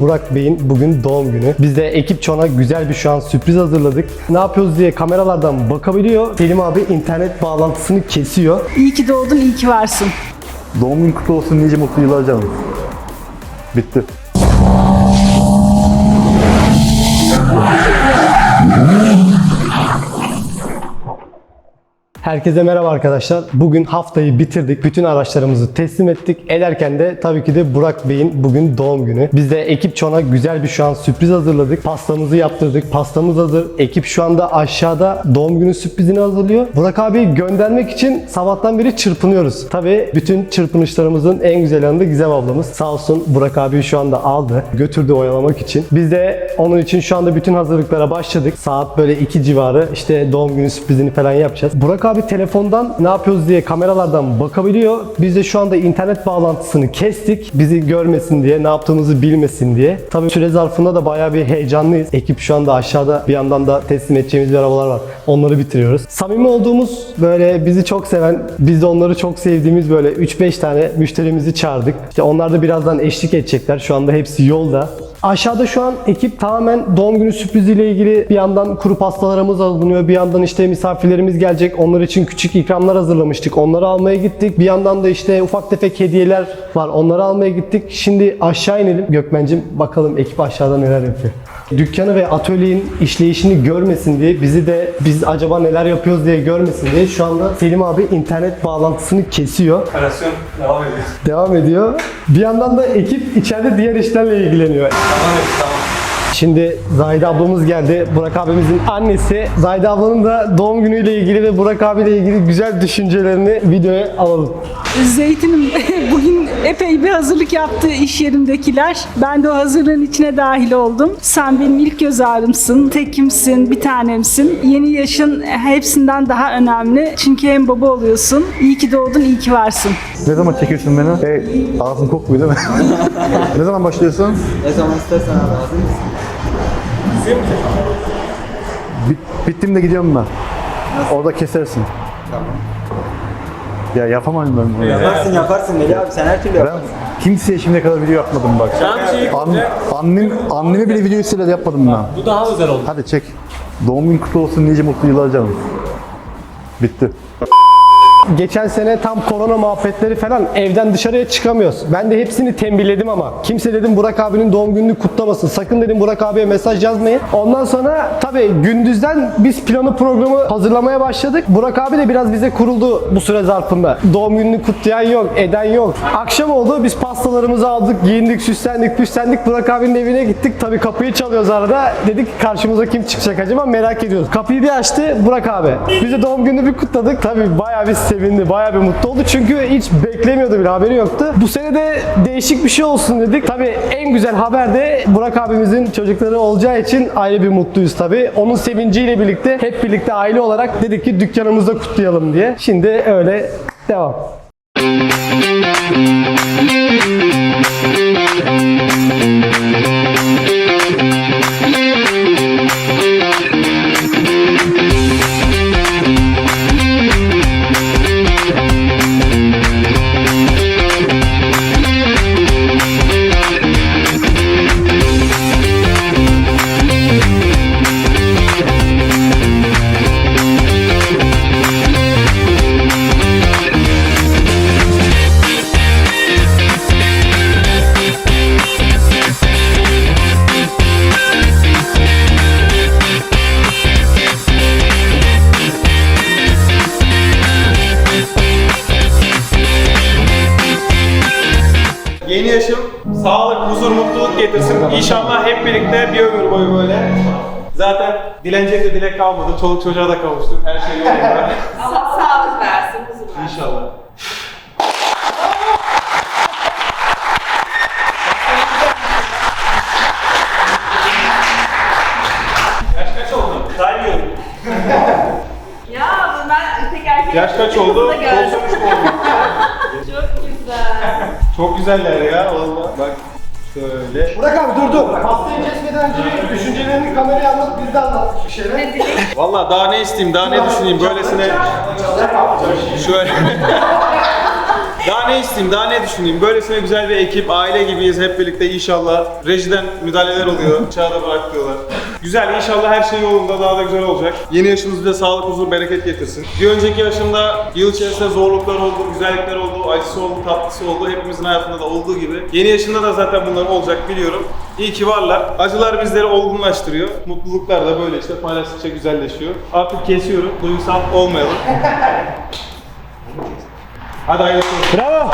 Burak Bey'in bugün doğum günü. Biz de ekip çona güzel bir şu an sürpriz hazırladık. Ne yapıyoruz diye kameralardan bakabiliyor. Selim abi internet bağlantısını kesiyor. İyi ki doğdun, iyi ki varsın. Doğum günün kutlu olsun nice mutlu yıllar canım. Bitti. Herkese merhaba arkadaşlar. Bugün haftayı bitirdik. Bütün araçlarımızı teslim ettik. Ederken de tabii ki de Burak Bey'in bugün doğum günü. Biz de ekip çona güzel bir şu an sürpriz hazırladık. Pastamızı yaptırdık. Pastamız hazır. Ekip şu anda aşağıda doğum günü sürprizini hazırlıyor. Burak abiyi göndermek için sabahtan beri çırpınıyoruz. Tabii bütün çırpınışlarımızın en güzel yanında Gizem ablamız. Sağ olsun Burak abiyi şu anda aldı. Götürdü oyalamak için. Biz de onun için şu anda bütün hazırlıklara başladık. Saat böyle 2 civarı işte doğum günü sürprizini falan yapacağız. Burak abi telefondan ne yapıyoruz diye kameralardan bakabiliyor. Biz de şu anda internet bağlantısını kestik. Bizi görmesin diye, ne yaptığımızı bilmesin diye. Tabii süre zarfında da bayağı bir heyecanlıyız. Ekip şu anda aşağıda bir yandan da teslim edeceğimiz bir arabalar var. Onları bitiriyoruz. Samimi olduğumuz böyle bizi çok seven, biz de onları çok sevdiğimiz böyle 3-5 tane müşterimizi çağırdık. İşte onlar da birazdan eşlik edecekler. Şu anda hepsi yolda. Aşağıda şu an ekip tamamen doğum günü sürpriziyle ilgili bir yandan kuru pastalarımız alınıyor. Bir yandan işte misafirlerimiz gelecek. Onlar için küçük ikramlar hazırlamıştık. Onları almaya gittik. Bir yandan da işte ufak tefek hediyeler var. Onları almaya gittik. Şimdi aşağı inelim. Gökmen'cim bakalım ekip aşağıda neler yapıyor. Dükkanı ve atölyenin işleyişini görmesin diye bizi de biz acaba neler yapıyoruz diye görmesin diye şu anda Selim abi internet bağlantısını kesiyor. Operasyon devam ediyor. Devam ediyor. Bir yandan da ekip içeride diğer işlerle ilgileniyor. Tamam tamam. Şimdi Zahide ablamız geldi. Burak abimizin annesi. Zahide ablanın da doğum günüyle ilgili ve Burak abiyle ilgili güzel düşüncelerini videoya alalım. Zeytin'im bugün epey bir hazırlık yaptı iş yerimdekiler. Ben de o hazırlığın içine dahil oldum. Sen benim ilk göz ağrımsın, tekimsin, bir tanemsin. Yeni yaşın hepsinden daha önemli. Çünkü hem baba oluyorsun. İyi ki doğdun, iyi ki varsın. Ne zaman çekiyorsun beni? E, ağzın kokmuyor değil mi? ne zaman başlıyorsun? Ne zaman istersen abi Bit, bittim de gidiyorum ben. Orada kesersin. Tamam. Ya yapamam ben bunu. ya. Yaparsın yaparsın Melih abi sen her türlü Ben yaparsın. kimseye şimdiye kadar video yapmadım bak. An, annem, anneme bile video istedi yapmadım ben. Bu daha özel oldu. Hadi çek. Doğum günün kutlu olsun nice mutlu yıllar canım. Bitti. Geçen sene tam korona muhabbetleri falan evden dışarıya çıkamıyoruz. Ben de hepsini tembihledim ama kimse dedim Burak abinin doğum gününü kutlamasın. Sakın dedim Burak abiye mesaj yazmayın. Ondan sonra tabii gündüzden biz planı programı hazırlamaya başladık. Burak abi de biraz bize kuruldu bu süre zarfında. Doğum gününü kutlayan yok, eden yok. Akşam oldu biz pastalarımızı aldık, giyindik, süslendik, püslendik. Burak abinin evine gittik. Tabii kapıyı çalıyoruz arada. Dedik karşımıza kim çıkacak acaba merak ediyoruz. Kapıyı bir açtı Burak abi. Biz de doğum gününü bir kutladık. Tabii bayağı bir sevindi, bayağı bir mutlu oldu. Çünkü hiç beklemiyordu bile, haberi yoktu. Bu sene de değişik bir şey olsun dedik. Tabii en güzel haber de Burak abimizin çocukları olacağı için ayrı bir mutluyuz tabii. Onun sevinciyle birlikte hep birlikte aile olarak dedik ki dükkanımızda kutlayalım diye. Şimdi öyle devam. Yeni yaşım sağlık, huzur, mutluluk getirsin. İnşallah hep birlikte bir ömür boyu böyle. Zaten dilenecek de dilek kalmadı. Çoluk çocuğa da kavuştuk. Her şey yolunda. Allah sağlık versin, huzur versin. İnşallah. Yaş kaç oldu? Saymıyorum. Ya bu ben tek erkek Yaş kaç oldu? gördüm. Olsun oldu. Çok güzel. Çok güzeller ya valla. Bak şöyle. Burak abi dur dur. Pastayı kesmeden önce düşüncelerini kameraya anlat, biz de anlattık bir şeyler. Valla daha ne isteyeyim, daha ne düşüneyim böylesine şöyle Daha ne isteyeyim, daha ne düşüneyim? Böylesine güzel bir ekip, aile gibiyiz hep birlikte inşallah. Rejiden müdahaleler oluyor, çağda bırak diyorlar. Güzel, inşallah her şey yolunda, daha da güzel olacak. Yeni yaşınız bize sağlık, huzur, bereket getirsin. Bir önceki yaşımda yıl içerisinde zorluklar oldu, güzellikler oldu, acısı oldu, tatlısı oldu. Hepimizin hayatında da olduğu gibi. Yeni yaşında da zaten bunlar olacak biliyorum. İyi ki varlar. Acılar bizleri olgunlaştırıyor. Mutluluklar da böyle işte paylaştıkça güzelleşiyor. Artık kesiyorum, duygusal olmayalım. Hadi hayırlısı olsun. Bravo.